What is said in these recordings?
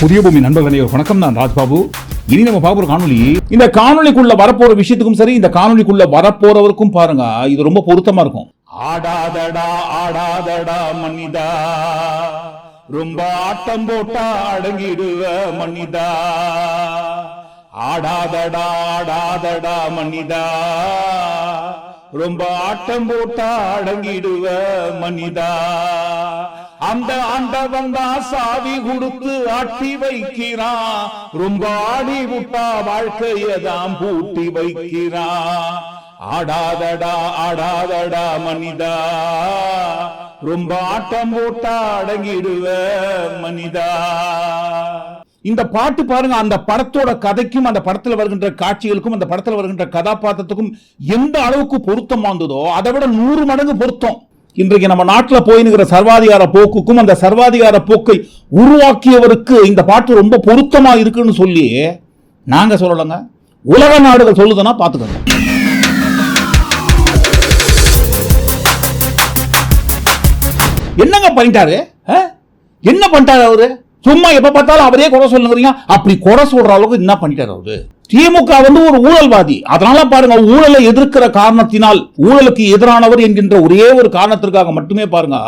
புதிய பூமி நண்பர்களே வணக்கம் நான் ராஜ்பாபு. இனி நம்ம பார்க்குற காணொலி இந்த காணொலிக்குள்ள வரப்போற விஷயத்துக்கும் சரி இந்த காணொலிக்குள்ள வரப்போறவருக்கும் பாருங்க இது ரொம்ப பொருத்தமா இருக்கும். ஆடாதடா ஆடாதடா மன்னிதா. ரொம்ப ஆட்டம் போட்டா அடங்கிடுவ மன்னிதா. ஆடாதடா ஆடாதடா மன்னிதா. ரொம்ப ஆட்டம் போட்டா அடங்கிடுவ மனிதா அந்த ஆண்டவன் தான் சாவி கொடுத்து ஆட்டி வைக்கிறான். ரொம்ப ஆடி விட்டா வாழ்க்கையதாம் பூட்டி வைக்கிறான். ஆடாதடா ஆடாதடா மனிதா. ரொம்ப ஆட்டம் போட்டா அடங்கிடுவ மனிதா. இந்த பாட்டு பாருங்க அந்த படத்தோட கதைக்கும் அந்த படத்துல வருகின்ற காட்சிகளுக்கும் அந்த படத்துல வருகின்ற கதாபாத்திரத்துக்கும் எந்த அளவுக்கு பொருத்தமா இருந்ததோ அதை விட நூறு மடங்கு பொருத்தம். இன்றைக்கு நம்ம நாட்டில் போயினுங்கிற சர்வாதிகார போக்குக்கும் அந்த சர்வாதிகார போக்கை உருவாக்கியவருக்கு இந்த பாட்டு ரொம்ப பொருத்தமா இருக்குன்னு சொல்லி நாங்க சொல்லலைங்க. உலக நாடுகள் சொல்லுதுன்னா பார்த்துக்கோங்க என்னங்க பண்ணிட்டாரு? என்ன பண்ணிட்டாரு அவரு? சும்மா எப்ப பார்த்தாலும் அவரே குறை சொல்லுங்கிறீங்க. அப்படி குறை சொல்ற அளவுக்கு என்ன பண்ணிட்டாரு அவரு? திமுக வந்து ஒரு ஊழல்வாதி. அதனால பாருங்க ஊழலை எதிர்க்கிற காரணத்தினால் ஊழலுக்கு எதிரானவர் என்கின்ற ஒரே ஒரு காரணத்திற்காக மட்டுமே பாருங்க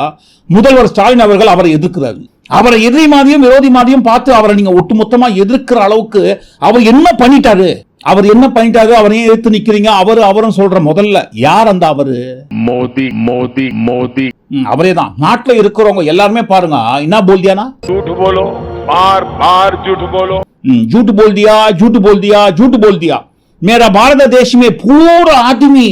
முதல்வர் ஸ்டாலின் அவர்கள் அவரை எதிர்க்கிறார். அவரை எதிரி மாதிரியும் விரோதி மாதிரியும் பார்த்து அவரை நீங்க ஒட்டுமொத்தமா எதிர்க்கிற அளவுக்கு அவர் என்ன பண்ணிட்டாரு? அவர் என்ன பண்ணிட்டாரு? அவரையும் எடுத்து நிக்கிறீங்க. அவரு அவரும் சொல்ற முதல்ல யார் அந்த அவரு? மோதி மோதி மோதி. அவரே தான் நாட்டுல இருக்கிறவங்க எல்லாருமே பாருங்க என்ன போல்தியானா பார் झूठ बोलो हम्म, झूठ बोल दिया झूठ बोल दिया झूठ बोल दिया मेरा भारत देश में पूरा आदमी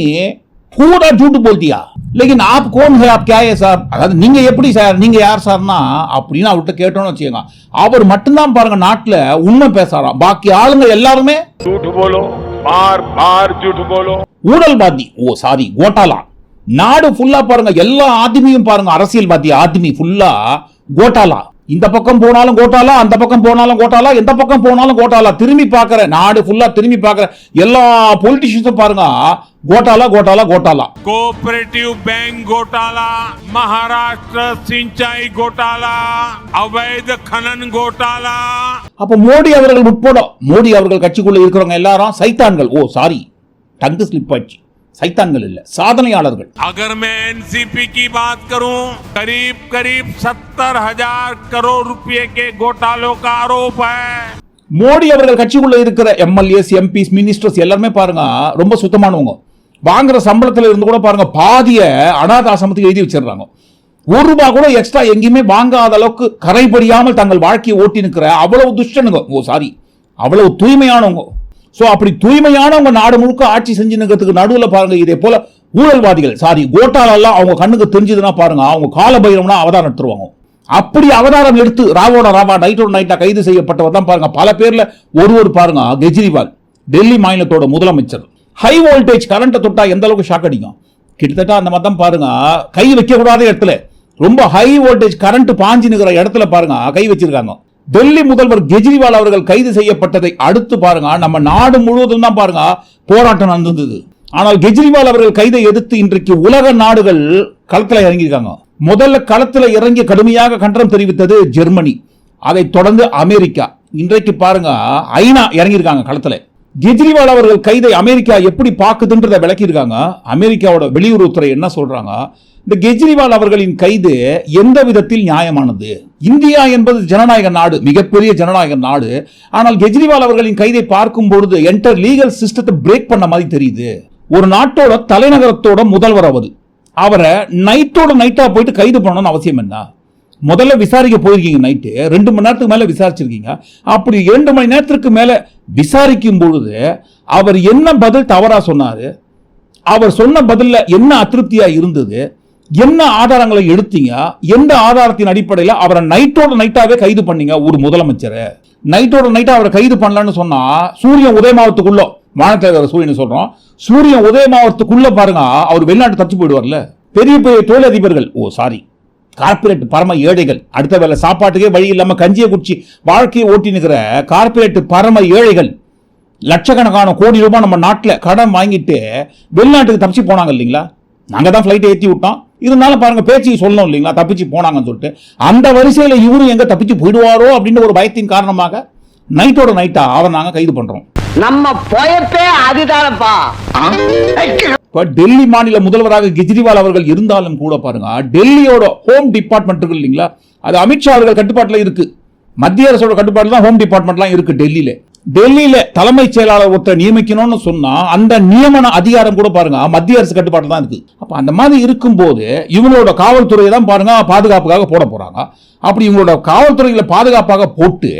पूरा झूठ बोल दिया लेकिन आप कौन है आप क्या है சார் அதாவது நீங்க எப்படி சார் நீங்க யார் சார்னா அப்படின்னு அவர்கிட்ட கேட்டோம்னு வச்சுக்கோங்க அவர் மட்டும்தான் பாருங்க நாட்டுல உண்மை பேசுறாராம் பாக்கி ஆளுங்க எல்லாருமே झूठ बोलो बार बार झूठ बोलो ஊழல்வாதி ஓ சாரி கோட்டாலா நாடு ஃபுல்லா பாருங்க எல்லா ஆதிமியும் பாருங்க அரசியல்வாதி ஆதிமி ஃபுல்லா கோட்டாலா இந்த பக்கம் போனாலும் கோட்டாலா அந்த பக்கம் போனாலும் கோட்டாலா எந்த பக்கம் போனாலும் கோட்டாலா. திரும்பி பார்க்குற நாடு ஃபுல்லாக திரும்பி பார்க்குற எல்லா பொலிட்டிஷியன்ஸும் பாருங்க. கோட்டாலா கோட்டாலா கோட்டாலா. கோஆபரேட்டிவ் பேங்க் கோட்டாலா மகாராஷ்டிர சிஞ்சாய் கோட்டாலா அவைத கனன் கோட்டாலா. அப்போ மோடி அவர்கள் உட்பட மோடி அவர்கள் கட்சிக்குள்ள இருக்கிறவங்க எல்லாரும் சைத்தான்கள். ஓ சாரி டங்கு ஸ்லிப் ஆச்சு சைத்தான்கள் இல்ல சாதனையாளர்கள் अगर मैं एनसीपी की बात करूं करीब करीब सत्तर हजार करोड़ रुपए के घोटालों का आरोप है மோடி அவர்கள் கட்சிக்குள்ள இருக்கிற எம்எல்ஏஸ் எம்பிஸ் மினிஸ்டர்ஸ் எல்லாருமே பாருங்க ரொம்ப சுத்தமானவங்க வாங்குற சம்பளத்துல இருந்து கூட பாருங்க பாதிய அனாத ஆசிரமத்துக்கு எழுதி வச்சிடுறாங்க ஒரு ரூபாய் கூட எக்ஸ்ட்ரா எங்கேயுமே வாங்காத அளவுக்கு கரைபடியாமல் தங்கள் வாழ்க்கையை ஓட்டி நிற்கிற அவ்வளவு துஷ்டனுங்க ஓ சாரி அவ்வளவு தூய்மையானவங்க ஸோ அப்படி தூய்மையானவங்க நாடு முழுக்க ஆட்சி செஞ்சு நிற்கிறதுக்கு நடுவில் பாருங்க இதே போல ஊழல்வாதிகள் சாரி கோட்டாலெல்லாம் அவங்க கண்ணுக்கு தெரிஞ்சதுன்னா பாருங்க அவங்க கால பைரவனா அவதாரம் எடுத்துருவாங்க. அப்படி அவதாரம் எடுத்து ராவோட ராவா நைட்டோட நைட்டா கைது செய்யப்பட்டவர் தான் பாருங்க பல பேர்ல ஒருவர் பாருங்க கெஜ்ரிவால் டெல்லி மாநிலத்தோட முதலமைச்சர். ஹை வோல்டேஜ் கரண்ட்டை தொட்டா எந்த அளவுக்கு ஷாக் அடிக்கும்? கிட்டத்தட்ட அந்த மாதிரி தான் பாருங்க கை வைக்கக்கூடாத இடத்துல ரொம்ப ஹை வோல்டேஜ் கரண்ட் பாஞ்சு நிற்கிற இடத்துல பாருங்க கை வச்சிருக்காங்க. டெல்லி முதல்வர் கெஜ்ரிவால் அவர்கள் கைது செய்யப்பட்டதை அடுத்து பாருங்க. நம்ம நாடு முழுவதும் தான் பாருங்க. போராட்டம் நடந்தது. ஆனால் கெஜ்ரிவால் அவர்கள் கைதை எதிர்த்து இன்றைக்கு உலக நாடுகள் களத்துல இறங்கியிருக்காங்க. முதல்ல களத்துல இறங்கி கடுமையாக கண்டனம் தெரிவித்தது ஜெர்மனி. அதைத் தொடர்ந்து அமெரிக்கா. இன்றைக்கு பாருங்க ஐநா இறங்கியிருக்காங்க களத்துல. கெஜ்ரிவால் அவர்கள் கைதை அமெரிக்கா எப்படி பார்க்குதுன்றதை விளக்கியிருக்காங்க. அமெரிக்காவோட வெளியுறவுத்துறை என்ன சொல்றாங்க? இந்த கெஜ்ரிவால் அவர்களின் கைது எந்த விதத்தில் நியாயமானது? இந்தியா என்பது ஜனநாயக நாடு மிகப்பெரிய ஜனநாயக நாடு. ஆனால் கெஜ்ரிவால் அவர்களின் கைதை பார்க்கும் பொழுது என்டர் லீகல் சிஸ்டத்தை பிரேக் பண்ண மாதிரி தெரியுது. ஒரு நாட்டோட தலைநகரத்தோட முதல்வர் அவர். அவரை நைட்டோட நைட்டா போயிட்டு கைது பண்ணணும்னு அவசியம் என்ன? முதல்ல விசாரிக்க போயிருக்கீங்க நைட்டு ரெண்டு மணி நேரத்துக்கு மேலே விசாரிச்சிருக்கீங்க. அப்படி இரண்டு மணி நேரத்திற்கு மேலே விசாரிக்கும் பொழுது அவர் என்ன பதில் தவறாக சொன்னார்? அவர் சொன்ன பதிலில் என்ன அதிருப்தியாக இருந்தது? என்ன ஆதாரங்களை எடுத்தீங்க? எந்த ஆதாரத்தின் அடிப்படையில் அவரை நைட்டோட நைட்டாவே கைது பண்ணீங்க? ஒரு முதலமைச்சரை. நைட்டோட நைட்டா அவரை கைது பண்ணலன்னு சொன்னா சூரியன் உதயமாவத்துக்குள்ள வானத்தலைவர் சூரியன் சொல்றோம் சூரியன் உதயமாவத்துக்குள்ள பாருங்க அவர் வெளிநாட்டு தச்சு போயிடுவார்ல. பெரிய பெரிய தொழிலதிபர்கள் ஓ சாரி கார்பரேட் பரம ஏழைகள் அடுத்த வேலை சாப்பாட்டுக்கே வழி இல்லாம கஞ்சியை குடிச்சு வாழ்க்கையை ஓட்டி நிற்கிற கார்பரேட் பரம ஏழைகள் லட்சக்கணக்கான கோடி ரூபாய் நம்ம நாட்டில் கடன் வாங்கிட்டு வெளிநாட்டுக்கு தப்பிச்சு போனாங்க இல்லைங்களா? நாங்கள் தான் ஃப்ளைட்டை ஏற்றி விட்டோம். இருந்தாலும் பாருங்க பேச்சு சொல்லணும் இல்லைங்களா? தப்பிச்சு போனாங்கன்னு சொல்லிட்டு. அந்த வரிசையில் இவரும் எங்க தப்பிச்சு போயிடுவாரோ அப்படின்னு ஒரு பயத்தின் காரணமாக நைட்டோட நைட்டா அவரை நாங்க கைது பண்றோம். நம்ம பொயப்பே அதுதானப்பா. இப்ப டெல்லி மாநில முதல்வராக கெஜ்ரிவால் அவர்கள் இருந்தாலும் கூட பாருங்க டெல்லியோட ஹோம் டிபார்ட்மெண்ட் இருக்கு இல்லைங்களா? அது அமித்ஷா அவர்கள் கட்டுப்பாட்டில் இருக்கு. மத்திய அரசோட கட்டுப்பாட்டில் தான் ஹோம் டிபார்ட்மெண்ட்லாம் இருக்கு டெல்லியில. டெல்லியில தலைமைச் செயலாளர் ஒருத்தர் நியமிக்கணும்னு சொன்னா அந்த நியமன அதிகாரம் கூட பாருங்க. மத்திய அரசு கட்டுப்பாட்டு தான் இருக்கு. அப்ப அந்த மாதிரி இருக்கும்போது இவங்களோட காவல்துறையை தான் பாருங்க பாதுகாப்புக்காக போட போறாங்க. அப்படி இவங்களோட காவல்துறையில பாதுகாப்பாக போட்டு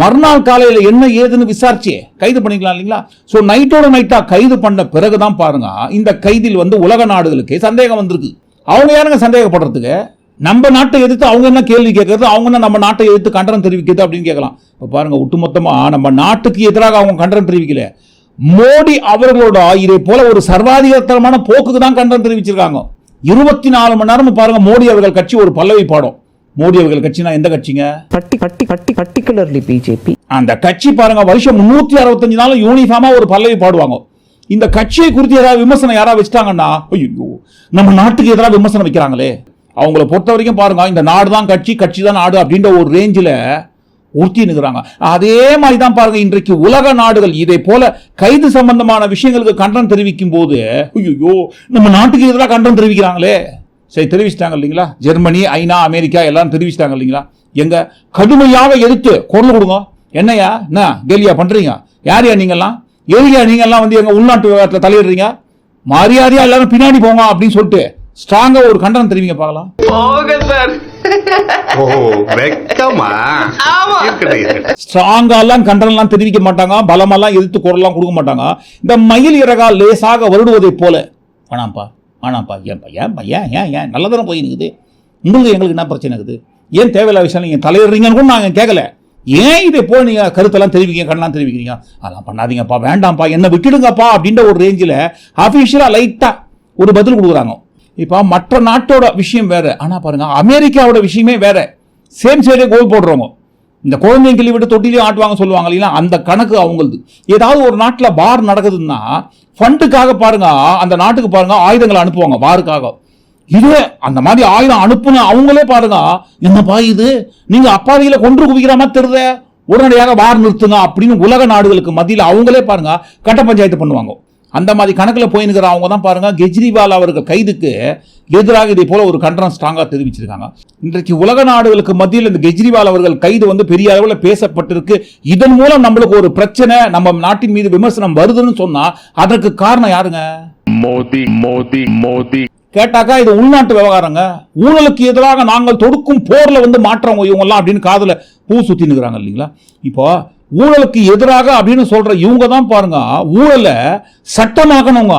மறுநாள் காலையில என்ன ஏதுன்னு விசாரிச்சு கைது பண்ணிக்கலாம் இல்லைங்களா? ஸோ நைட்டோட நைட்டா கைது பண்ண பிறகுதான் பாருங்க இந்த கைதில் வந்து உலக நாடுகளுக்கு சந்தேகம் வந்திருக்கு. அவங்க யாருங்க சந்தேகப்படுறதுக்கு? நம்ம நாட்டை எதிர்த்து அவங்க என்ன கேள்வி கேட்கறது அவங்க என்ன நம்ம நாட்டை எதிர்த்து கண்டனம் தெரிவிக்கிறது அப்படின்னு கேட்கலாம். இப்போ பாருங்க ஒட்டுமொத்தமா நம்ம நாட்டுக்கு எதிராக அவங்க கண்டனம் தெரிவிக்கல. மோடி அவர்களோட இதை போல ஒரு சர்வாதிகாரத்தனமான போக்குக்கு தான் கண்டனம் தெரிவிச்சிருக்காங்க. இருபத்தி நாலு மணி நேரம் பாருங்க மோடி அவர்கள் கட்சி ஒரு பல்லவி பாடும். மோடி அவர்கள் கட்சினா எந்த கட்சிங்க? பட்டி பட்டி பட்டி பர்டிகுலர்லி பிஜேபி. அந்த கட்சி பாருங்க வருஷம் முன்னூத்தி அறுபத்தஞ்சு நாளும் யூனிஃபார்மா ஒரு பல்லவி பாடுவாங்க. இந்த கட்சியை குறித்து ஏதாவது விமர்சனம் யாராவது வச்சிட்டாங்கன்னா ஐயோ நம்ம நாட்டுக்கு எதிராக விமர்சனம் வைக்கிறாங்களே. அவங்கள பொறுத்த வரைக்கும் பாருங்க இந்த நாடு தான் கட்சி கட்சி தான் நாடு அப்படின்ற ஒரு ரேஞ்சில் உறுத்தி நிற்கிறாங்க அதே மாதிரி தான் பாருங்க இன்றைக்கு உலக நாடுகள் இதை போல கைது சம்பந்தமான விஷயங்களுக்கு கண்டனம் தெரிவிக்கும் போது ஐயோ நம்ம நாட்டுக்கு எதிராக கண்டனம் தெரிவிக்கிறாங்களே. சரி தெரிவிச்சிட்டாங்க இல்லைங்களா? ஜெர்மனி ஐநா அமெரிக்கா எல்லாம் தெரிவிச்சிட்டாங்க இல்லைங்களா? எங்க கடுமையாக எதிர்த்து குரல் கொடுங்க. என்னையா என்ன கேலியா பண்றீங்க? யாரையா நீங்கெல்லாம் எதுலையா நீங்கெல்லாம் வந்து எங்க உள்நாட்டு விவகாரத்தில் தலையிடுறீங்க? மரியாதையா எல்லாரும் பின்னாடி போங்க அப்படின்னு சொல்லிட்டு ஸ்ட்ராங்கா ஒரு கண்டனம் தெரிவிங்க பார்க்கலாம். ஸ்ட்ராங்காலாம் கண்டனம்லாம் தெரிவிக்க மாட்டாங்க பலமெல்லாம் எதிர்த்து குரல்லாம் கொடுக்க மாட்டாங்க. இந்த மயில் இறகால் லேசாக வருடுவதைப் போல. வேணாம்ப்பா வேணாம்ப்பா. ஏன்பா ஏன்பா ஏன் ஏன் ஏன்? நல்லதானே போய் இருக்குது உங்களுக்கு எங்களுக்கு என்ன பிரச்சனை இருக்குது? ஏன் தேவையில்லாத விஷயம் நீங்கள் தலையிடுறீங்கன்னு கூட நாங்கள் கேட்கல ஏன் இதை போல் நீங்கள் கருத்தெல்லாம் தெரிவிக்கிறீங்க கண்ணெல்லாம் தெரிவிக்கிறீங்க? அதெல்லாம் பண்ணாதீங்கப்பா வேண்டாம்ப்பா. என்ன விட்டுடுங்கப்பா அப்படின்ற ஒரு ரேஞ்சில் அஃபிஷியலாக லைட்டாக ஒரு பதில் கொடுக்குறாங்க. இப்போ மற்ற நாட்டோட விஷயம் வேறு. ஆனால் பாருங்க அமெரிக்காவோட விஷயமே வேறு. சேம் சைடே கோல் போடுறவங்க. இந்த குழந்தைங்க கிளி விட்டு தொட்டிலையும் ஆட்டுவாங்க சொல்லுவாங்க இல்லைங்களா? அந்த கணக்கு அவங்களது. ஏதாவது ஒரு நாட்டில் பார் நடக்குதுன்னா ஃபண்டுக்காக பாருங்க அந்த நாட்டுக்கு பாருங்க ஆயுதங்களை அனுப்புவாங்க பாருக்காக இதுவே அந்த மாதிரி ஆயுதம் அனுப்புன அவங்களே பாருங்க என்னப்பா இது? நீங்கள் அப்பாவிகளை கொன்று குவிக்கிற மாதிரி தெரியுதே. உடனடியாக வார் நிறுத்துங்க அப்படின்னு உலக நாடுகளுக்கு மத்தியில் அவங்களே பாருங்க கட்ட பஞ்சாயத்து பண்ணுவாங்க. அந்த மாதிரி கணக்கில் போயினுக்கிற அவங்க தான் பாருங்கள் கெஜ்ரிவால் அவர்கள் கைதுக்கு எதிராக இதே போல ஒரு கண்டனம் ஸ்ட்ராங்காக தெரிவிச்சிருக்காங்க. இன்றைக்கு உலக நாடுகளுக்கு மத்தியில் இந்த கெஜ்ரிவால் அவர்கள் கைது வந்து பெரிய அளவில் பேசப்பட்டிருக்கு. இதன் மூலம் நம்மளுக்கு ஒரு பிரச்சனை நம்ம நாட்டின் மீது விமர்சனம் வருதுன்னு சொன்னால் அதற்கு காரணம் யாருங்க? மோதி மோதி மோதி. கேட்டாக்கா இது உள்நாட்டு விவகாரங்க. ஊழலுக்கு எதிராக நாங்கள் தொடுக்கும் போரில் வந்து மாற்றவங்க இவங்கெல்லாம் அப்படின்னு காதில் பூ சுற்றினுக்கிறாங்க இல்லைங்களா? இப்போ ஊழலுக்கு எதிராக அப்படின்னு சொல்ற இவங்க தான் பாருங்க. ஊழலை சட்டமாக்கணுங்க.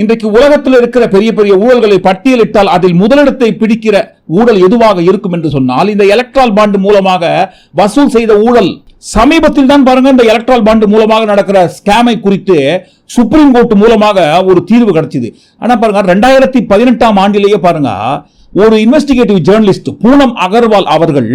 இன்றைக்கு உலகத்தில் இருக்கிற பெரிய பெரிய ஊழல்களை பட்டியலிட்டால் அதில் முதலிடத்தை பிடிக்கிற ஊழல் எதுவாக இருக்கும் என்று சொன்னால் இந்த எலக்ட்ரால் பாண்டு மூலமாக வசூல் செய்த ஊழல் சமீபத்தில் தான் பாருங்க இந்த எலக்ட்ரால் பாண்டு மூலமாக நடக்கிற ஸ்கேமை குறித்து சுப்ரீம் கோர்ட் மூலமாக ஒரு தீர்வு கிடைச்சிது. ஆனால் பாருங்க ரெண்டாயிரத்தி பதினெட்டாம் ஆண்டிலேயே பாருங்க ஒரு இன்வெஸ்டிகேட்டிவ் ஜேர்னலிஸ்ட் பூனம் அகர்வால் அவர்கள்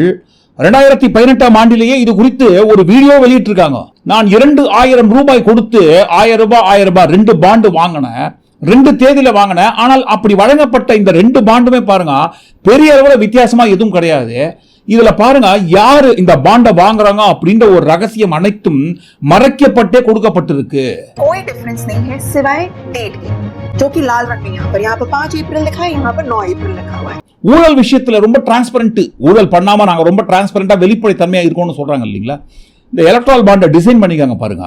ரெண்டாயிரத்தி பதினெட்டாம் ஆண்டிலேயே இது குறித்து ஒரு வீடியோ வெளியிட்டிருக்காங்க. நான் இரண்டு ஆயிரம் ரூபாய் கொடுத்து ஆயிரம் ரூபாய் ஆயிரம் ரூபாய் ரெண்டு பாண்டு வாங்கினேன். ரெண்டு தேதியில வாங்கினேன். ஆனால் அப்படி வழங்கப்பட்ட இந்த ரெண்டு பாண்டுமே பாருங்க பெரிய அளவில் வித்தியாசமா எதுவும் கிடையாது. இதுல பாருங்க யாரு இந்த பாண்டை வாங்குறாங்க அப்படின்ற ஒரு ரகசியம் அனைத்தும் மறைக்கப்பட்டே கொடுக்கப்பட்டிருக்கு कोई डिफरेंस नहीं है सिवाय डेट के जो कि लाल रंग में यहाँ पर यहाँ पर पांच अप्रैल लिखा है यहाँ पर नौ अप्रैल लिखा हुआ है ஊழல் விஷயத்துல ரொம்ப டிரான்ஸ்பரண்ட் ஊழல் பண்ணாம நாங்க ரொம்ப டிரான்ஸ்பரண்டா வெளிப்படைத்தன்மையா இருக்கோம்னு சொல்றாங்க இல்லைங்களா இந்த எலக்ட்ரால் பாண்டை டிசைன் பண்ணிக்காங்க பாருங்க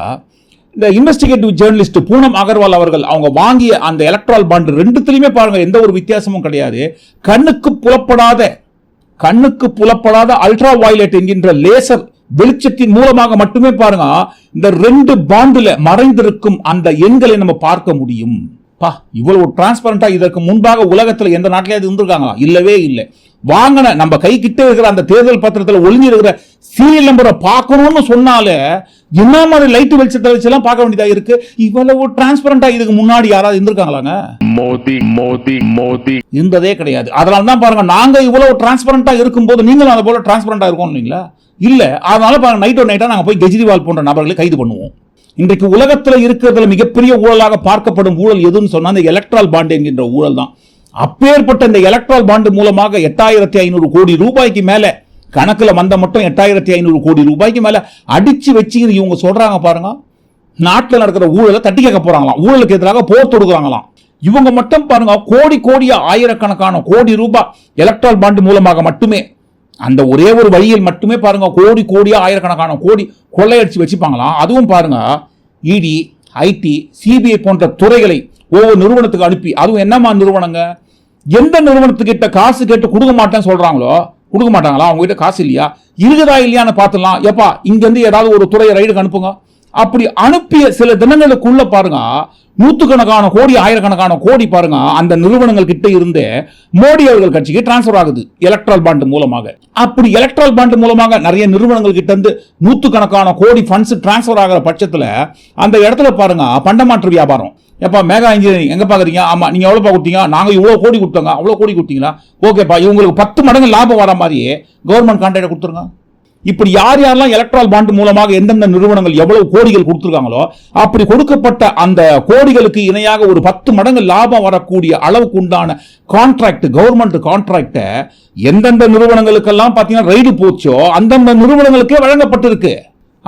இந்த இன்வெஸ்டிகேட்டிவ் ஜேர்னலிஸ்ட் பூனம் அகர்வால் அவர்கள் அவங்க வாங்கிய அந்த எலக்ட்ரால் பாண்டு ரெண்டுத்திலையுமே பாருங்க எந்த ஒரு வித்தியாசமும் கிடையாது கண்ணுக்கு புலப்படாத கண்ணுக்கு புலப்படாத அல்ட்ரா வயலட் என்கின்ற லேசர் வெளிச்சத்தின் மூலமாக மட்டுமே பாருங்க இந்த ரெண்டு பாண்டுல மறைந்திருக்கும் அந்த எண்களை நம்ம பார்க்க முடியும். பா இவ்வளவு டிரான்ஸ்பரண்டா இதற்கு முன்பாக உலகத்தில் எந்த நாட்டிலேயாவது இருந்திருக்காங்களா? இல்லவே இல்லை. வாங்கின நம்ம கை கிட்ட இருக்கிற அந்த தேர்தல் பத்திரத்தில் ஒளிஞ்சு இருக்கிற சீரியல் நம்பரை பார்க்கணும்னு சொன்னாலே என்ன மாதிரி லைட் வெளிச்சத்தை வச்செல்லாம் பார்க்க வேண்டியதா இருக்கு? இவ்வளவு டிரான்ஸ்பரண்டா இதுக்கு முன்னாடி யாராவது இருந்திருக்காங்களாங்க? மோதி மோதி மோதி. இருந்ததே கிடையாது. அதனால தான் பாருங்க நாங்க இவ்வளவு டிரான்ஸ்பரண்டா இருக்கும்போது நீங்களும் அதை போல டிரான்ஸ்பரண்டா இருக்கணும் இல்லைங்களா? இல்ல அதனால பாருங்க நைட் ஒரு நைட்டா நாங்கள் போய் கெஜ்ரிவால் போன்ற நபர்களை கைது பண்ணுவோம். இன்றைக்கு உலகத்தில் இருக்கிறதுல மிகப்பெரிய ஊழலாக பார்க்கப்படும் ஊழல் எதுன்னு சொன்னா அந்த எலக்ட்ரால் பாண்ட் என்கின்ற ஊழல் தான். அப்பேற்பட்ட இந்த எலக்ட்ரால் பாண்டு மூலமாக எட்டாயிரத்தி ஐநூறு கோடி ரூபாய்க்கு மேல கணக்கில் வந்த மட்டும் எட்டாயிரத்தி ஐநூறு கோடி ரூபாய்க்கு மேல அடிச்சு வச்சு இவங்க சொல்றாங்க பாருங்க. நாட்டில் நடக்கிற ஊழலை தட்டி கேட்க போறாங்களாம். ஊழலுக்கு எதிராக போர் தொடுக்கிறாங்களாம். இவங்க மட்டும் பாருங்க கோடி கோடியா ஆயிரக்கணக்கான கோடி ரூபாய் எலக்ட்ரால் பாண்டு மூலமாக மட்டுமே அந்த ஒரே ஒரு வழியில் மட்டுமே பாருங்க கோடி கோடியா ஆயிரக்கணக்கான கோடி கொள்ளையடிச்சு வச்சுப்பாங்களாம். அதுவும் பாருங்க இடி ஐடி சிபிஐ போன்ற துறைகளை ஒவ்வொரு நிறுவனத்துக்கு அனுப்பி அதுவும் என்னம்மா நிறுவனங்க? எந்த நிறுவனத்துக்கிட்ட காசு கேட்டு கொடுக்க மாட்டேன்னு சொல்கிறாங்களோ கொடுக்க மாட்டாங்களா? அவங்க கிட்ட காசு இல்லையா? இருக்குதா இல்லையான்னு பார்த்துலாம் எப்பா இங்கேருந்து ஏதாவது ஒரு துறையை ரைடுக்கு அனுப்புங்க. அப்படி அனுப்பிய சில தினங்களுக்குள்ள பாருங்க நூற்றுக்கணக்கான கோடி ஆயிரக்கணக்கான கோடி பாருங்க அந்த நிறுவனங்கள் கிட்ட இருந்து மோடி அவர்கள் கட்சிக்கு டிரான்ஸ்ஃபர் ஆகுது எலக்ட்ரல் பாண்டு மூலமாக. அப்படி எலக்ட்ரல் பாண்டு மூலமாக நிறைய நிறுவனங்கள் கிட்ட இருந்து கோடி ஃபண்ட்ஸ் டிரான்ஸ்ஃபர் ஆகிற பட்சத்தில் அந்த இடத்துல பாருங்க பண்டமாற்று வியாபாரம். எப்பா மேகா இன்ஜினியரிங் எங்கே பார்க்குறீங்க ஆமாம் நீங்கள் எவ்வளவு கொடுத்தீங்க நாங்கள் இவ்வளோ கோடி கொடுத்தோங்க. அவ்வளோ கோடி கொடுத்தீங்களா? ஓகேப்பா இவங்களுக்கு பத்து மடங்கு லாபம் வர மாதிரியே கவர்மெண்ட் கான்ட்ராக்ட் கொடுத்துருங்க. இப்படி யார் யாரெல்லாம் எலக்ட்ரால் பாண்டு மூலமாக எந்தெந்த நிறுவனங்கள் எவ்வளவு கோடிகள் கொடுத்துருக்காங்களோ அப்படி கொடுக்கப்பட்ட அந்த கோடிகளுக்கு இணையாக ஒரு பத்து மடங்கு லாபம் வரக்கூடிய அளவுக்கு உண்டான கான்ட்ராக்ட் கவர்மெண்ட் கான்ட்ராக்டை எந்தெந்த நிறுவனங்களுக்கெல்லாம் பார்த்தீங்கன்னா ரைடு போச்சோ அந்தந்த நிறுவனங்களுக்கே வழங்கப்பட்டிருக்கு.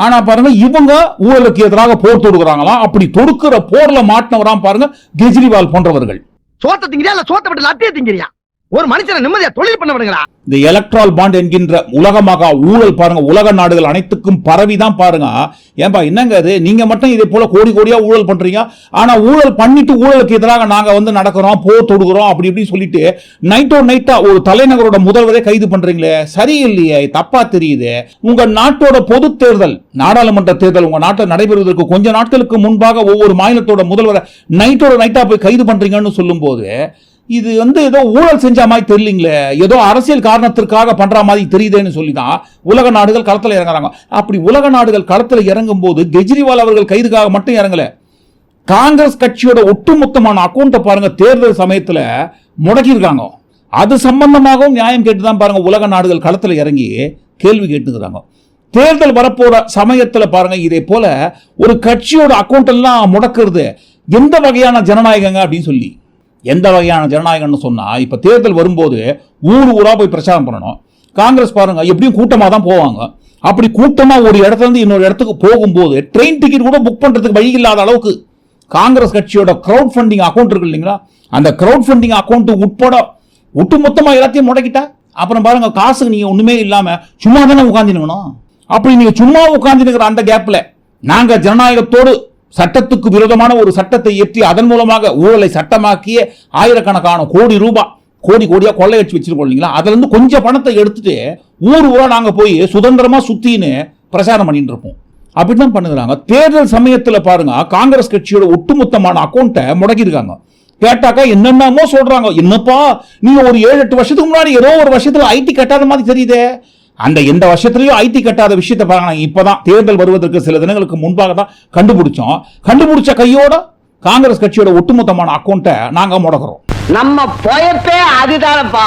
ஆனா பாருங்க இவங்க ஊழலுக்கு எதிராக போர் தொடுக்கிறாங்களாம் அப்படி தொடுக்கிற போர்ல மாட்டினவராம் பாருங்க கெஜ்ரிவால் போன்றவர்கள். சோத்த திங்கிறியா? இல்ல சோத்த விட்டு லத்திய திங்கிறியா? ஒரு மனுஷனை நிம்மதியா தொழில் பண்ண விடுங்களா இந்த எலக்ட்ரால் பாண்ட் என்கின்ற உலகமாக ஊழல் பாருங்க உலக நாடுகள் அனைத்துக்கும் பரவிதான் பாருங்க. ஏன்பா என்னங்க அது நீங்க மட்டும் இதே போல கோடி கோடியா ஊழல் பண்றீங்க? ஆனா ஊழல் பண்ணிட்டு ஊழலுக்கு எதிராக நாங்க வந்து நடக்கிறோம் போர் தொடுகிறோம் அப்படி இப்படி சொல்லிட்டு நைட்டோ நைட்டா ஒரு தலைநகரோட முதல்வரை கைது பண்றீங்களே? சரியில்லையே தப்பா தெரியுது. உங்க நாட்டோட பொது தேர்தல் நாடாளுமன்ற தேர்தல் உங்க நாட்டில் நடைபெறுவதற்கு கொஞ்ச நாட்களுக்கு முன்பாக ஒவ்வொரு மாநிலத்தோட முதல்வரை நைட்டோட நைட்டா போய் கைது பண்றீங்கன்னு சொல்லும்போது இது வந்து ஏதோ ஊழல் செஞ்ச மாதிரி தெரியலீங்களே. ஏதோ அரசியல் காரணத்திற்காக பண்ற மாதிரி தெரியுதேன்னு சொல்லி தான் உலக நாடுகள் களத்தில் இறங்குறாங்க. அப்படி உலக நாடுகள் களத்தில் இறங்கும் போது கெஜ்ரிவால் அவர்கள் கைதுக்காக மட்டும் இறங்கல. காங்கிரஸ் கட்சியோட ஒட்டுமொத்தமான அக்கௌண்ட்டை பாருங்க தேர்தல் சமயத்தில் முடக்கியிருக்காங்க. அது சம்பந்தமாகவும் நியாயம் கேட்டு தான் பாருங்க உலக நாடுகள் களத்தில் இறங்கி கேள்வி கேட்டுக்கிறாங்க. தேர்தல் வரப்போற சமயத்தில் பாருங்க இதே போல ஒரு கட்சியோட அக்கௌண்ட் எல்லாம் முடக்கிறது எந்த வகையான ஜனநாயகங்க அப்படின்னு சொல்லி. எந்த வகையான ஜனநாயகம்னு சொன்னால் இப்போ தேர்தல் வரும்போது ஊர் ஊராக போய் பிரச்சாரம் பண்ணணும். காங்கிரஸ் பாருங்க எப்படியும் கூட்டமாக தான் போவாங்க. அப்படி கூட்டமாக ஒரு இடத்துல இருந்து இன்னொரு இடத்துக்கு போகும்போது ட்ரெயின் டிக்கெட் கூட புக் பண்ணுறதுக்கு வழி இல்லாத அளவுக்கு காங்கிரஸ் கட்சியோட க்ரௌட் ஃபண்டிங் அக்கௌண்ட் இருக்கு இல்லைங்களா? அந்த க்ரௌட் ஃபண்டிங் அக்கௌண்ட் உட்பட ஒட்டுமொத்தமா எல்லாத்தையும் முடக்கிட்டா? அப்புறம் பாருங்க காசுக்கு நீங்கள் ஒன்றுமே இல்லாமல் சும்மா தானே உட்காந்துருக்கணும் அப்படி நீங்கள் சும்மா உட்காந்துருக்கிற அந்த கேப்பில் நாங்கள் ஜனநாயகத்தோடு சட்டத்துக்கு விரோதமான ஒரு சட்டத்தை இயற்றி அதன் மூலமாக ஊழலை சட்டமாக்கிய ஆயிரக்கணக்கான கோடி ரூபாய் கோடி கோடியாக கொள்ளையடிச்சு வச்சிருக்கோம் இல்லைங்களா? அதுலேருந்து கொஞ்சம் பணத்தை எடுத்துட்டு ஊர் ஊராக நாங்கள் போய் சுதந்திரமாக சுற்றின்னு பிரச்சாரம் பண்ணிட்டு இருப்போம். அப்படிதான் பண்ணுகிறாங்க. தேர்தல் சமயத்தில் பாருங்க காங்கிரஸ் கட்சியோட ஒட்டுமொத்தமான அக்கௌண்ட்டை முடக்கியிருக்காங்க. கேட்டாக்கா என்னென்னமோ சொல்கிறாங்க என்னப்பா நீங்கள் ஒரு ஏழு எட்டு வருஷத்துக்கு முன்னாடி ஏதோ ஒரு வருஷத்தில் ஐடி கட்டாத மாதிரி தெரியுதே. அந்த எந்த வருஷத்துலயும் ஐடி கட்டாத விஷயத்தை நாங்க இப்பதான் தேர்தல் வருவதற்கு சில தினங்களுக்கு முன்பாக தான் கண்டுபிடிச்சோம். கண்டுபிடிச்ச கையோட காங்கிரஸ் கட்சியோட ஒட்டுமொத்தமான அக்கௌண்ட்டை நாங்க முடக்கிறோம். நம்ம பொயப்பே அதுதானப்பா.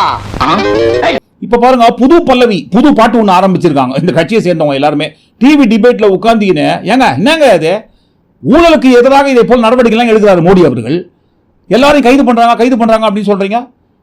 இப்ப பாருங்க புது பல்லவி புது பாட்டு ஒன்று ஆரம்பிச்சிருக்காங்க. இந்த கட்சியை சேர்ந்தவங்க எல்லாருமே. டிவி டிபேட்ல உட்கார்ந்தீங்கன்னு ஏங்க என்னங்க இது? ஊழலுக்கு எதிராக இதை போல் நடவடிக்கைலாம் எடுக்கிறாரு மோடி அவர்கள். எல்லாரையும் கைது பண்றாங்க கைது பண்றாங்க அப்படின்னு சொல்றீங்க?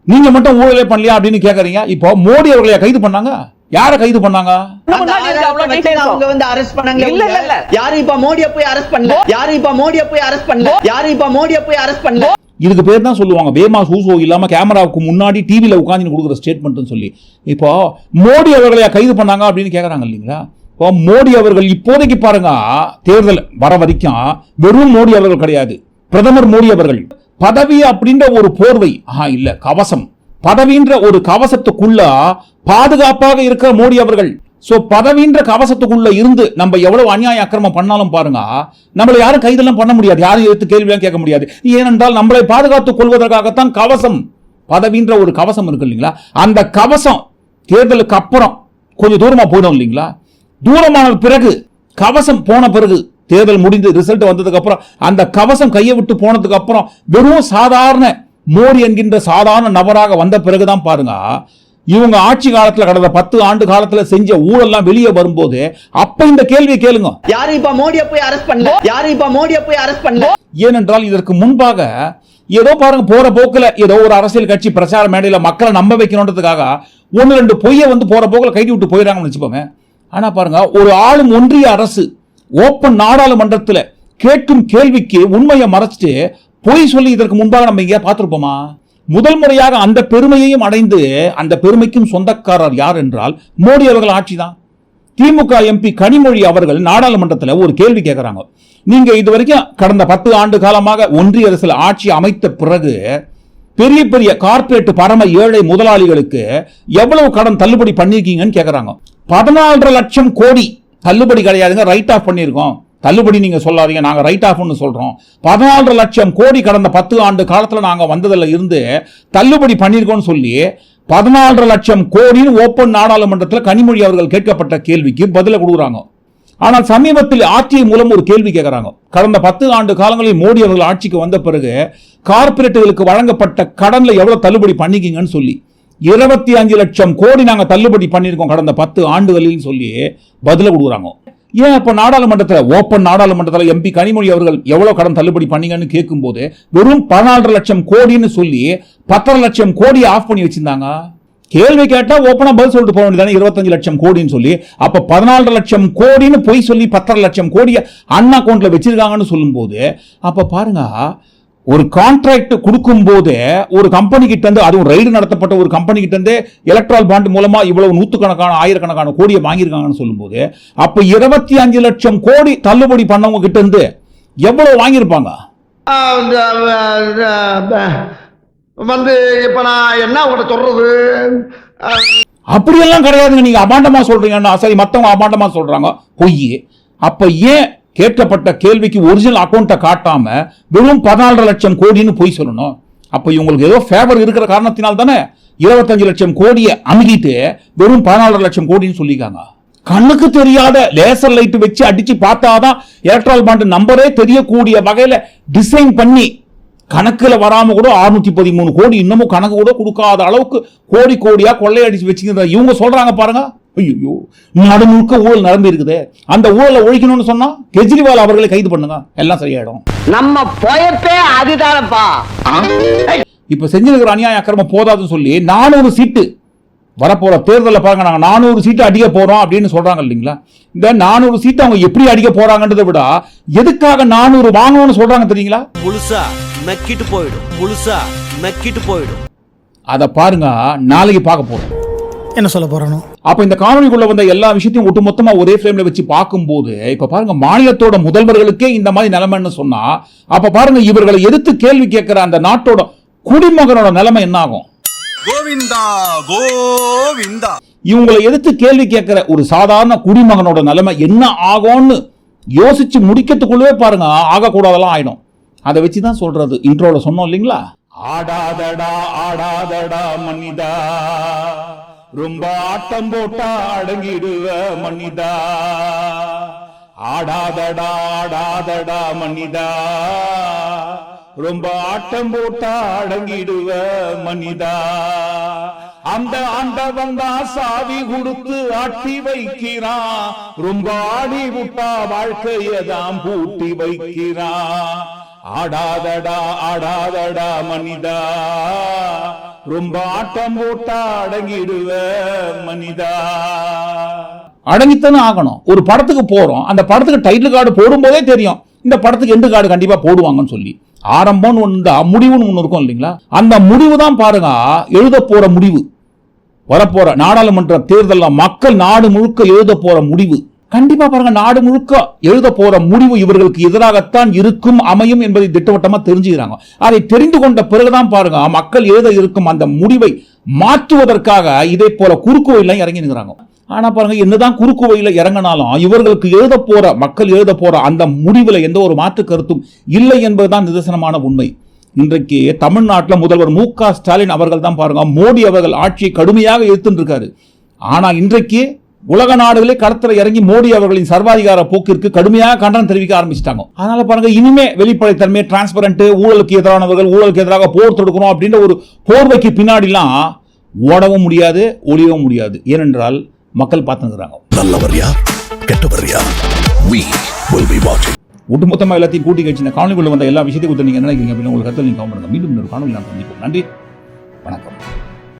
நீங்க மட்டும் ஊழலே பண்ணலையா அப்படின்னு கேக்குறீங்க? இப்போ மோடி அவர்களை கைது பண்ணாங்க? யாரை கைது பண்ணாங்க? அவங்க வந்து arrest பண்ணாங்க இல்ல, இல்ல, இல்ல. யாரும் இப்ப மோடிய போய் அரெஸ்ட் பண்ணல. யாரும் இப்ப மோடிய போய் அரெஸ்ட் பண்ணல. யாரும் இப்ப மோடிய போய் அரெஸ்ட் பண்ணல. இதுக்கு பேர் தான் சொல்லுவாங்க. பேமா சூசோ இல்லாம கேமராவுக்கு முன்னாடி டிவியில உட்காந்து கொடுக்குற ஸ்டேட்மெண்ட்னு சொல்லி. இப்போ மோடி அவர்களை கைது பண்ணாங்க அப்படின்னு கேக்குறாங்க இல்லைங்களா? இப்போ மோடி அவர்கள் இப்போதைக்கு பாருங்க தேர்தல் வர வரைக்கும் வெறும் மோடி அவர்கள் கிடையாது. பிரதமர் மோடி அவர்கள். பதவி அப்படின்ற ஒரு போர்வை ஆஹா இல்ல கவசம். பதவின்ற ஒரு கவசத்துக்குள்ள பாதுகாப்பாக இருக்கிற மோடி அவர்கள். சோ பதவின்ற கவசத்துக்குள்ள இருந்து நம்ம எவ்வளவு அநியாய அக்கிரமம் பண்ணாலும் பாருங்க நம்மளை யாரும் கைதெல்லாம் பண்ண முடியாது. யாரும் எடுத்து கேள்வியெல்லாம் கேட்க முடியாது. ஏனென்றால் நம்மளை பாதுகாத்துக் கொள்வதற்காகத்தான் கவசம் பதவின்ற ஒரு கவசம் இருக்கு இல்லைங்களா? அந்த கவசம் தேர்தலுக்கு அப்புறம் கொஞ்சம் தூரமா போயிடும் இல்லைங்களா? தூரமான பிறகு கவசம் போன பிறகு தேர்தல் முடிந்து ரிசல்ட் வந்ததுக்கு அப்புறம் அந்த கவசம் கையை விட்டு போனதுக்கு அப்புறம் வெறும் சாதாரண மோடி என்கின்ற சாதாரண நபராக வந்த பிறகுதான் பாருங்க இவங்க ஆட்சி காலத்துல கடந்த பத்து ஆண்டு காலத்துல செஞ்ச ஊழல்லாம் வெளியே வரும்போது அப்ப இந்த கேள்வியை கேளுங்க. யாரும் இப்ப மோடிய போய் அரெஸ்ட் பண்ணல? யாரும் இப்ப மோடிய போய் அரெஸ்ட் பண்ணல? ஏனென்றால் இதற்கு முன்பாக ஏதோ பாருங்க போற போக்குல ஏதோ ஒரு அரசியல் கட்சி பிரச்சார மேடையில மக்களை நம்ப வைக்கணுன்றதுக்காக ஒன்னு ரெண்டு பொய்யை வந்து போற போக்குல கைட்டி விட்டு போயிடறாங்கன்னு வச்சுப்போங்க ஆனா பாருங்க ஒரு ஆளும் ஒன்றிய அரசு ஓப்பன் நாடாளுமன்றத்துல கேட்கும் கேள்விக்கு உண்மையை மறைச்சிட்டு பொய் சொல்லி இதற்கு முன்பாக நம்ம எங்கேயா பார்த்துருப்போமா? முதல் முறையாக அந்த பெருமையையும் அடைந்து அந்த பெருமைக்கும் சொந்தக்காரர் யார் என்றால் மோடி அவர்கள் ஆட்சி தான் திமுக எம்பி கனிமொழி அவர்கள் நாடாளுமன்றத்தில் ஒரு கேள்வி கேட்குறாங்க. நீங்க இது வரைக்கும் கடந்த பத்து ஆண்டு காலமாக ஒன்றிய அரசில் ஆட்சி அமைத்த பிறகு பெரிய பெரிய கார்ப்பரேட் பரம ஏழை முதலாளிகளுக்கு எவ்வளவு கடன் தள்ளுபடி பண்ணியிருக்கீங்கன்னு கேட்குறாங்க. பதினாலரை லட்சம் கோடி தள்ளுபடி கிடையாதுங்க ரைட் ஆஃப் பண்ணியிருக்கோம். தள்ளுபடி நீங்கள் சொல்லாதீங்க நாங்கள் ரைட் ஆஃப்னு சொல்கிறோம் பதினாலு லட்சம் கோடி கடந்த பத்து ஆண்டு காலத்தில் நாங்கள் வந்ததில் இருந்து தள்ளுபடி பண்ணியிருக்கோம்னு சொல்லி பதினாலரை லட்சம் கோடின்னு ஓப்பன் நாடாளுமன்றத்தில் கனிமொழி அவர்கள் கேட்கப்பட்ட கேள்விக்கு பதிலை கொடுக்குறாங்க. ஆனால் சமீபத்தில் ஆட்சி மூலம் ஒரு கேள்வி கேட்குறாங்க. கடந்த பத்து ஆண்டு காலங்களில் மோடி அவர்கள் ஆட்சிக்கு வந்த பிறகு கார்ப்பரேட்டுகளுக்கு வழங்கப்பட்ட கடனில் எவ்வளோ தள்ளுபடி பண்ணிக்கிங்கன்னு சொல்லி இருபத்தி அஞ்சு லட்சம் கோடி நாங்கள் தள்ளுபடி பண்ணியிருக்கோம் கடந்த பத்து ஆண்டுகளில் சொல்லி பதில கொடுக்குறாங்க. ஏன் இப்போ நாடாளுமன்றத்தில் ஓப்பன் நாடாளுமன்றத்தில் எம்பி கனிமொழி அவர்கள் எவ்வளோ கடன் தள்ளுபடி பண்ணீங்கன்னு கேட்கும்போது வெறும் பதினாலரை லட்சம் கோடின்னு சொல்லி பத்தரை லட்சம் கோடி ஆஃப் பண்ணி வச்சிருந்தாங்க. கேள்வி கேட்டால் ஓப்பனாக பதில் சொல்லிட்டு போக வேண்டியதானே இருபத்தஞ்சு லட்சம் கோடின்னு சொல்லி. அப்போ பதினாலரை லட்சம் கோடின்னு பொய் சொல்லி பத்தரை லட்சம் கோடியை அண்ணா அக்கௌண்ட்டில் வச்சிருக்காங்கன்னு சொல்லும்போது அப்போ பாருங்க ஒரு கான்ட்ராக்ட் கொடுக்கும்போது ஒரு கம்பெனி கிட்ட இருந்து அதுவும் ரைடு நடத்தப்பட்ட ஒரு கம்பெனி கிட்ட இருந்து எலக்ட்ரால் பாண்ட் மூலமா இவ்வளவு நூத்துக்கணக்கான ஆயிரக்கணக்கான கோடியை வாங்கியிருக்காங்கன்னு சொல்லும்போது அப்ப இருபத்தி அஞ்சு லட்சம் கோடி தள்ளுபடி பண்ணவங்க கிட்ட இருந்து எவ்வளவு வாங்கியிருப்பாங்க? வந்து இப்ப நான் என்ன உங்கள்கிட்ட சொல்றது? அப்படியெல்லாம் கிடையாதுங்க நீங்க அபாண்டமா சொல்றீங்கன்னா சரி மத்தவங்க அபாண்டமா சொல்றாங்க பொய். அப்ப ஏன் கேட்கப்பட்ட கேள்விக்கு ஒரிஜினல் அக்கௌண்ட்டை காட்டாம வெறும் பதினாலரை லட்சம் கோடின்னு பொய் சொல்லணும். அப்போ இவங்களுக்கு ஏதோ ஃபேவர் இருக்கிற காரணத்தினால் தானே இருபத்தஞ்சு லட்சம் கோடியை அணுகிட்டு வெறும் பதினாலரை லட்சம் கோடின்னு சொல்லிக்காங்க கண்ணுக்கு தெரியாத லேசர் லைட் வச்சு அடிச்சு பார்த்தாதான் எலக்ட்ரால் பாண்ட் நம்பரே தெரியக்கூடிய வகையில டிசைன் பண்ணி கணக்கில் வராம கூட 613 பதிமூணு கோடி இன்னமும் கணக்கு கூட கொடுக்காத அளவுக்கு கோடி கோடியா கொள்ளையடிச்சு வச்சுக்கிற இவங்க சொல்றாங்க பாருங்க. ஐயோ நாடு முழுக்க ஊழல் நடந்து இருக்குது. அந்த ஊழலை ஒழிக்கணும்னு சொன்னா கெஜ்ரிவால் அவர்களை கைது பண்ணுங்க. எல்லாம் சரியாயிடும். நம்ம போயப்பே அதுதானப்பா. இப்ப செஞ்சிருக்கிற அநியாய அக்கிரமம் போதாதுன்னு சொல்லி நானூறு சீட்டு வரப்போற தேர்தலில் பாருங்க நாங்க நானூறு சீட்டு அடிக்க போறோம் அப்படின்னு சொல்றாங்க இல்லைங்களா? இந்த நானூறு சீட்டு அவங்க எப்படி அடிக்க போறாங்கன்றதை விட எதுக்காக நானூறு வாங்கணும்னு சொல்றாங்க தெரியுங்களா? முழுசா நக்கிட்டு போயிடும். முழுசா நக்கிட்டு போயிடும். அதை பாருங்க நாளைக்கு பார்க்க போறோம். என்ன சொல்ல போறானோ? அப்ப இந்த காணொலிக்குள்ள வந்த எல்லா விஷயத்தையும் ஒட்டுமொத்தமா ஒரே ஃப்ரேம்ல வச்சு பார்க்கும்போது இப்ப பாருங்க மாநிலத்தோட முதல்வர்களுக்கே இந்த மாதிரி நிலைமைன்னு சொன்னா அப்ப பாருங்க இவர்களை எதிர்த்து கேள்வி கேட்கிற அந்த நாட்டோட குடிமகனோட நிலைமை என்ன ஆகும் கோவிந்தா கோவிந்தா. இவங்களை எதிர்த்து கேள்வி கேட்கிற ஒரு சாதாரண குடிமகனோட நிலைமை என்ன ஆகும்னு யோசிச்சு முடிக்கிறதுக்குள்ளவே பாருங்க ஆகக்கூடாதெல்லாம் ஆயிடும். அதை வச்சு தான் சொல்றது இன்ட்ரோல சொன்னோம் இல்லைங்களா? ஆடாதடா ஆடாதடா மன்னிதா ரொம்ப ஆட்டம் போட்டா அடங்கிடுவ மன்னிதா. ஆடாதடா ஆடாதடா மன்னிதா. ரொம்ப ஆட்டம் போட்டா அடங்கிடுவ மனிதா அந்த ஆண்டவன் தான் சாவி கொடுத்து ஆட்டி வைக்கிறான். ரொம்ப ஆடி விட்டா வாழ்க்கையதான் பூட்டி வைக்கிறான். ஆடாதடா ஆடாதடா மனிதா. ரொம்ப ஆட்டம் போட்டா அடங்கிடுவ மனிதா. அடங்கித்தானே ஆகணும். ஒரு படத்துக்கு போறோம். அந்த படத்துக்கு டைட்டில் கார்டு போடும்போதே தெரியும். இந்த படத்துக்கு எண்டு கார்டு கண்டிப்பா போடுவாங்கன்னு சொல்லி. ஆரம்பம்னு ஒன்று முடிவுன்னு ஒன்று இருக்கும் இல்லைங்களா? அந்த முடிவு தான் பாருங்க எழுத போற முடிவு. வரப்போற நாடாளுமன்ற தேர்தலில் மக்கள் நாடு முழுக்க எழுத போற முடிவு. கண்டிப்பா பாருங்க நாடு முழுக்க எழுத போற முடிவு இவர்களுக்கு எதிராகத்தான் இருக்கும் அமையும் என்பதை திட்டவட்டமா தெரிஞ்சுக்கிறாங்க. அதை தெரிந்து கொண்ட பிறகுதான் பாருங்க மக்கள் எழுத இருக்கும் அந்த முடிவை மாற்றுவதற்காக இதே போல குறுக்கு வழியில இறங்கி நிற்கிறாங்க ஆனா பாருங்க என்னதான் குறுக்கு வழியில இறங்கினாலும் இவர்களுக்கு எழுத போற மக்கள் எழுத போற அந்த முடிவுல எந்த ஒரு மாற்று கருத்தும் இல்லை என்பதுதான் நிதர்சனமான உண்மை. இன்றைக்கு தமிழ்நாட்டில் முதல்வர் மு க ஸ்டாலின் அவர்கள் தான் பாருங்க மோடி அவர்கள் ஆட்சியை கடுமையாக எதிர்த்துட்டு இருக்காரு. ஆனா இன்றைக்கு உலக நாடுகளே களத்துல இறங்கி மோடி அவர்களின் சர்வாதிகார போக்கிற்கு கடுமையாக கண்டனம் தெரிவிக்க ஆரம்பிச்சிட்டாங்க. அதனால பாருங்க இனிமே வெளிப்படைத்தன்மை டிரான்ஸ்பரண்ட் ஊழலுக்கு எதிரானவர்கள் ஊழலுக்கு எதிராக போர் தொடுக்கணும் அப்படின்ற ஒரு போர்வைக்கு பின்னாடிலாம் ஓடவும் முடியாது ஒளியவும் முடியாது. ஏனென்றால் மக்கள் பார்த்துக்கிறாங்க நல்லவர் யார் கெட்டவர் யார் we will be watching. ஒட்டுமொத்தமா எல்லாத்தையும் கூட்டி கழிச்சு இந்த காணொலிக்குள்ள வந்த எல்லா விஷயத்தையும் கொடுத்து நீங்க என்ன நினைக்கிறீங்க அப்படின்னு உங்களுக்கு கருத்தில் நீங்க கவனம் பண்ணுங்க. மீண்டும் ஒரு காணொலி நான் சந்திப்போம். நன்றி. வணக்கம்.